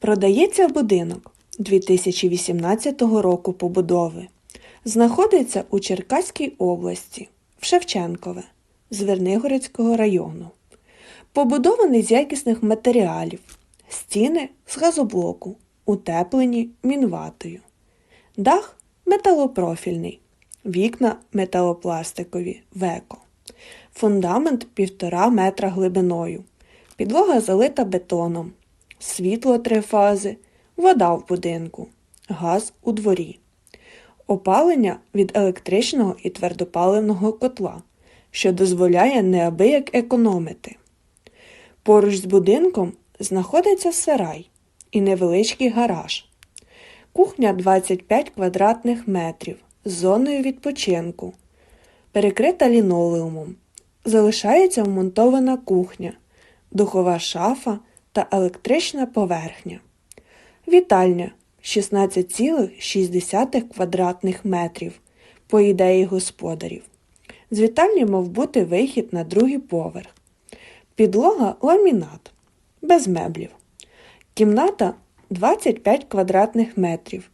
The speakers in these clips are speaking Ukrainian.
Продається будинок 2018 року побудови. Знаходиться у Черкаській області, в Шевченкове, Звернигородського району. Побудований з якісних матеріалів, стіни з газоблоку, утеплені мінватою. Дах металопрофільний, вікна металопластикові веко. Фундамент півтора метра глибиною. Підлога залита бетоном. Світло три фази, вода в будинку, газ у дворі. Опалення від електричного і твердопаливного котла, що дозволяє неабияк економити. Поруч з будинком знаходиться сарай і невеличкий гараж. Кухня 25 квадратних метрів з зоною відпочинку, перекрита лінолеумом. Залишається вмонтована кухня, духова шафа та електрична поверхня. Вітальня 16,6 квадратних метрів, по ідеї господарів. З вітальні мав бути вихід на другий поверх. Підлога ламінат, без меблів. Кімната 25 квадратних метрів.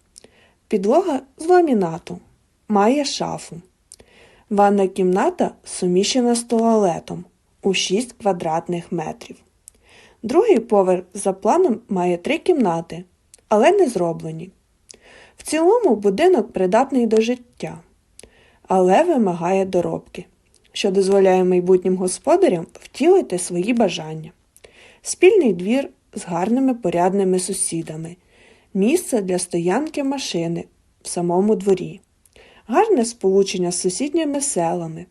Підлога з ламінату. Має шафу. Ванна кімната суміщена з туалетом у 6 квадратних метрів. Другий поверх за планом має три кімнати, але не зроблені. В цілому будинок придатний до життя, але вимагає доробки, що дозволяє майбутнім господарям втілити свої бажання. Спільний двір з гарними порядними сусідами, місце для стоянки машини в самому дворі, гарне сполучення з сусідніми селами.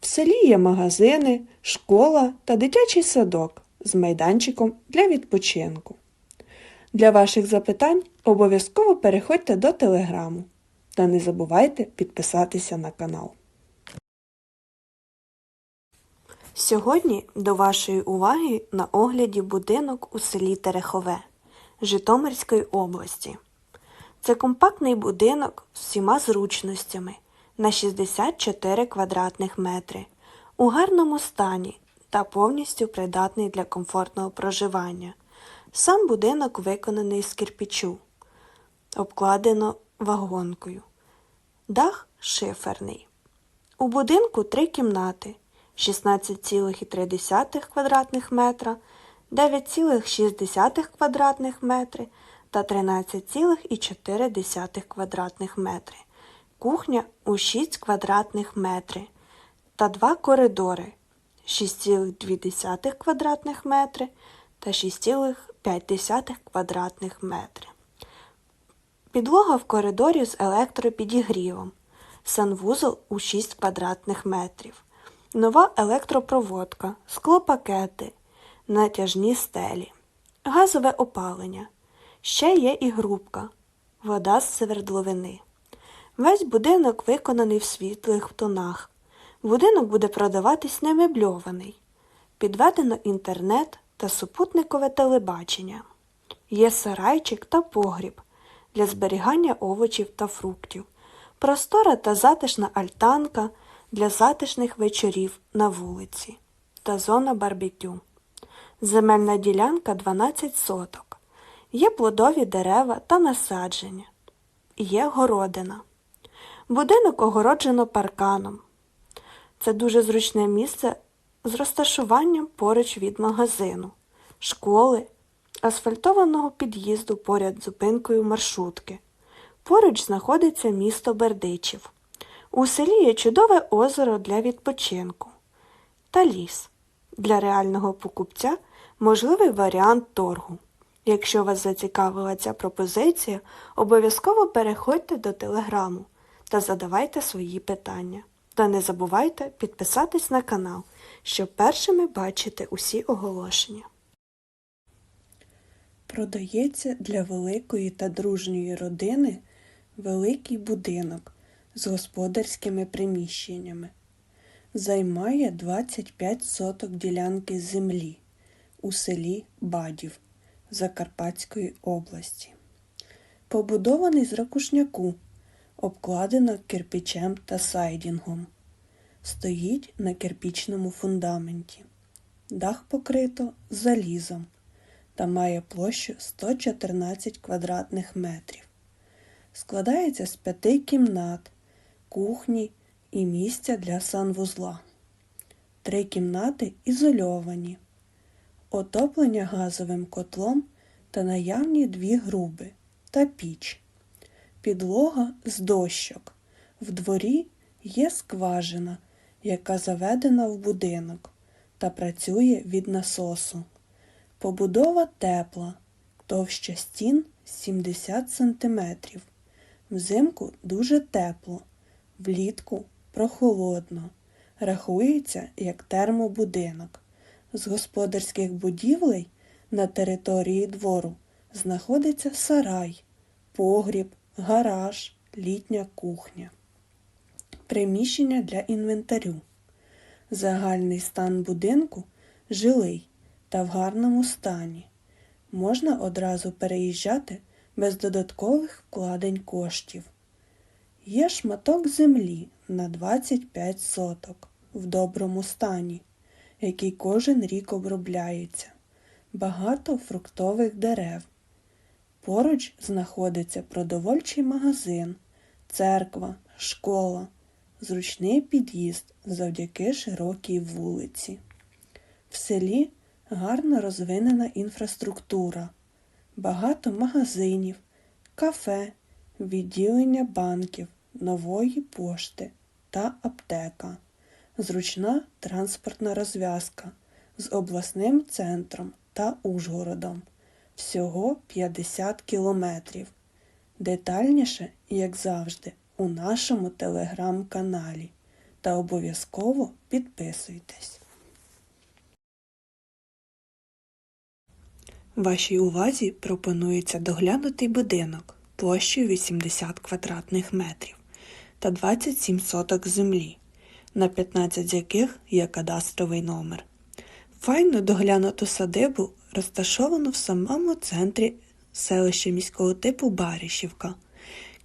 В селі є магазини, школа та дитячий садок з майданчиком для відпочинку. Для ваших запитань обов'язково переходьте до телеграму та не забувайте підписатися на канал. Сьогодні до вашої уваги на огляді будинок у селі Терехове Житомирської області. Це компактний будинок з всіма зручностями на 64 квадратних метри у гарному стані та повністю придатний для комфортного проживання. Сам будинок виконаний з кирпічу, обкладено вагонкою. Дах шиферний. У будинку три кімнати 16,3 квадратних метра, 9,6 квадратних метри та 13,4 квадратних метри. Кухня у 6 квадратних метри та два коридори 6,2 квадратних метри та 6,5 квадратних метри. Підлога в коридорі з електропідігрівом. Санвузол у 6 квадратних метрів. Нова електропроводка, склопакети, натяжні стелі, газове опалення. Ще є і грубка, вода з свердловини. Весь будинок виконаний в світлих тонах. Будинок буде продаватись немебльований. Підведено інтернет та супутникове телебачення. Є сарайчик та погріб для зберігання овочів та фруктів, простора та затишна альтанка для затишних вечорів на вулиці та зона барбекю. Земельна ділянка 12 соток. Є плодові дерева та насадження. Є городина. Будинок огороджено парканом. Це дуже зручне місце з розташуванням поруч від магазину, школи, асфальтованого під'їзду поряд з зупинкою маршрутки. Поруч знаходиться місто Бердичів. У селі є чудове озеро для відпочинку та ліс. Для реального покупця можливий варіант торгу. Якщо вас зацікавила ця пропозиція, обов'язково переходьте до телеграму та задавайте свої питання. Та не забувайте підписатись на канал, щоб першими бачити усі оголошення. Продається для великої та дружньої родини великий будинок з господарськими приміщеннями. Займає 25 соток ділянки землі у селі Бадів Закарпатської області. Побудований з ракушняку, обкладено кирпичем та сайдінгом. Стоїть на кирпічному фундаменті. Дах покрито залізом. та має площу 114 квадратних метрів. Складається з п'яти кімнат, кухні і місця для санвузла. Три кімнати ізольовані, отоплення газовим котлом та наявні дві груби та піч. Підлога з дощок. В дворі є скважина, яка заведена в будинок та працює від насосу. Побудова тепла, товща стін 70 см. Взимку дуже тепло, влітку прохолодно. Рахується як термобудинок. З господарських будівлей на території двору знаходиться сарай, погріб, гараж, літня кухня. Приміщення для інвентарю. Загальний стан будинку жилий та в гарному стані. Можна одразу переїжджати без додаткових вкладень коштів. Є шматок землі на 25 соток в доброму стані, який кожен рік обробляється. Багато фруктових дерев. Поруч знаходиться продовольчий магазин, церква, школа, зручний під'їзд завдяки широкій вулиці. В селі гарно розвинена інфраструктура, багато магазинів, кафе, відділення банків, нової пошти та аптека, зручна транспортна розв'язка з обласним центром та Ужгородом. Всього 50 кілометрів. Детальніше, як завжди, у нашому телеграм-каналі. Та обов'язково підписуйтесь. Вашій увазі пропонується доглянутий будинок площею 80 квадратних метрів та 27 соток землі, на 15 з яких є кадастровий номер. Файно доглянуту садибу розташовано в самому центрі селища міського типу Барішівка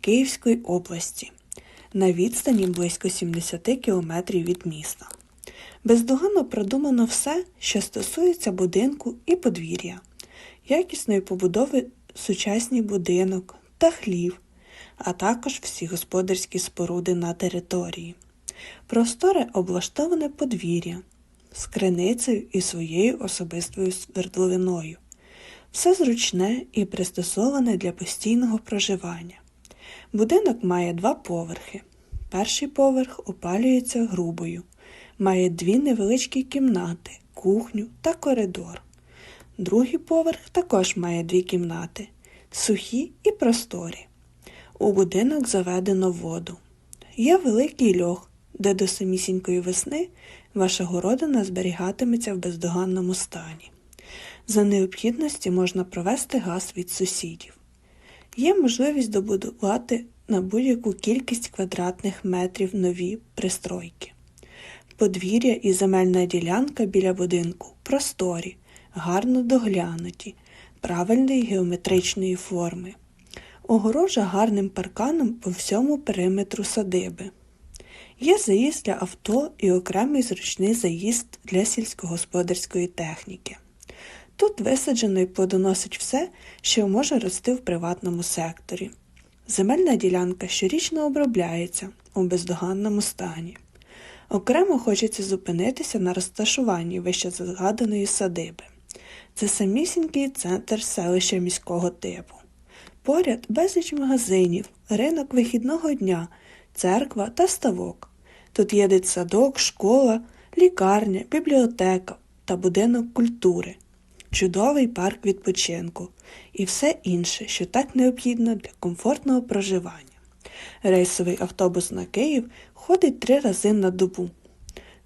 Київської області на відстані близько 70 кілометрів від міста. Бездоганно продумано все, що стосується будинку і подвір'я, якісної побудови сучасний будинок та хлів, а також всі господарські споруди на території. Просторе облаштоване подвір'я з криницею і своєю особистою свердловиною. Все зручне і пристосоване для постійного проживання. Будинок має два поверхи. Перший поверх опалюється грубою, має дві невеличкі кімнати, кухню та коридор. Другий поверх також має дві кімнати, сухі і просторі. У будинок заведено воду. Є великий льох, де до самісінької весни ваша городина зберігатиметься в бездоганному стані. За необхідності можна провести газ від сусідів. Є можливість добудувати на будь-яку кількість квадратних метрів нові пристройки. Подвір'я і земельна ділянка біля будинку просторі, гарно доглянуті, правильної геометричної форми. Огорожа гарним парканом по всьому периметру садиби. Є заїзд для авто і окремий зручний заїзд для сільськогосподарської техніки. Тут висаджено і плодоносить все, що може рости в приватному секторі. Земельна ділянка щорічно обробляється у бездоганному стані. Окремо хочеться зупинитися на розташуванні вище згаданої садиби. Це самісінький центр селища міського типу. Поряд безліч магазинів, ринок вихідного дня, церква та ставок. Тут є дитсадок, школа, лікарня, бібліотека та будинок культури, чудовий парк відпочинку і все інше, що так необхідно для комфортного проживання. Рейсовий автобус на Київ ходить три рази на добу.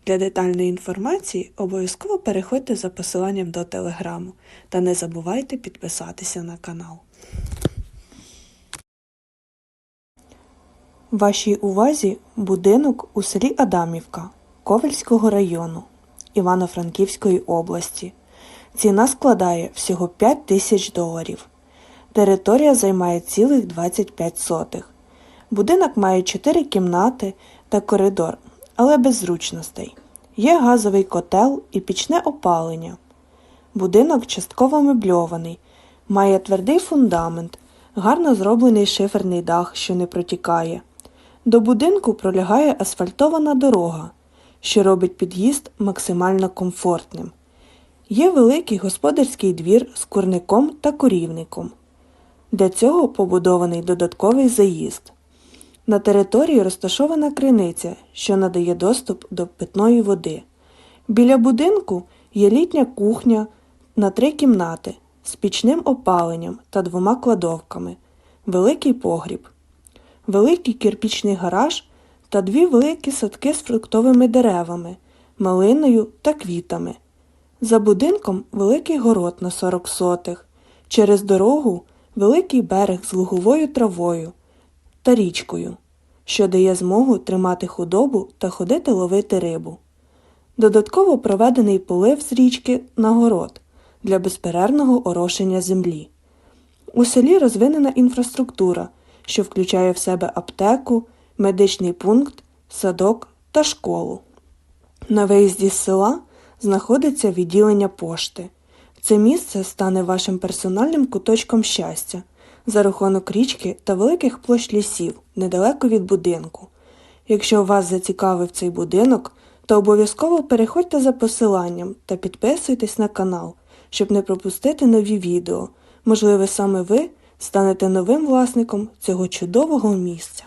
Для детальної інформації обов'язково переходьте за посиланням до телеграму та не забувайте підписатися на канал. Вашій увазі будинок у селі Адамівка Ковельського району Івано-Франківської області. Ціна складає всього 5 тисяч доларів. Територія займає цілих 25 сотих. Будинок має 4 кімнати та коридор, але без зручностей. Є газовий котел і пічне опалення. Будинок частково мебльований, має твердий фундамент, гарно зроблений шиферний дах, що не протікає. До будинку пролягає асфальтована дорога, що робить під'їзд максимально комфортним. Є великий господарський двір з курником та корівником. Для цього побудований додатковий заїзд. На території розташована криниця, що надає доступ до питної води. Біля будинку є літня кухня на три кімнати з пічним опаленням та двома кладовками, великий погріб, великий кирпічний гараж та дві великі садки з фруктовими деревами, малиною та квітами. За будинком великий город на 40 сотих, через дорогу великий берег з луговою травою та річкою, що дає змогу тримати худобу та ходити ловити рибу. Додатково проведений полив з річки на город для безперервного орошення землі. У селі розвинена інфраструктура, що включає в себе аптеку, медичний пункт, садок та школу. На виїзді з села знаходиться відділення пошти. Це місце стане вашим персональним куточком щастя за рахунок річки та великих площ лісів недалеко від будинку. Якщо вас зацікавив цей будинок, то обов'язково переходьте за посиланням та підписуйтесь на канал, щоб не пропустити нові відео. Можливо, саме ви станете новим власником цього чудового місця.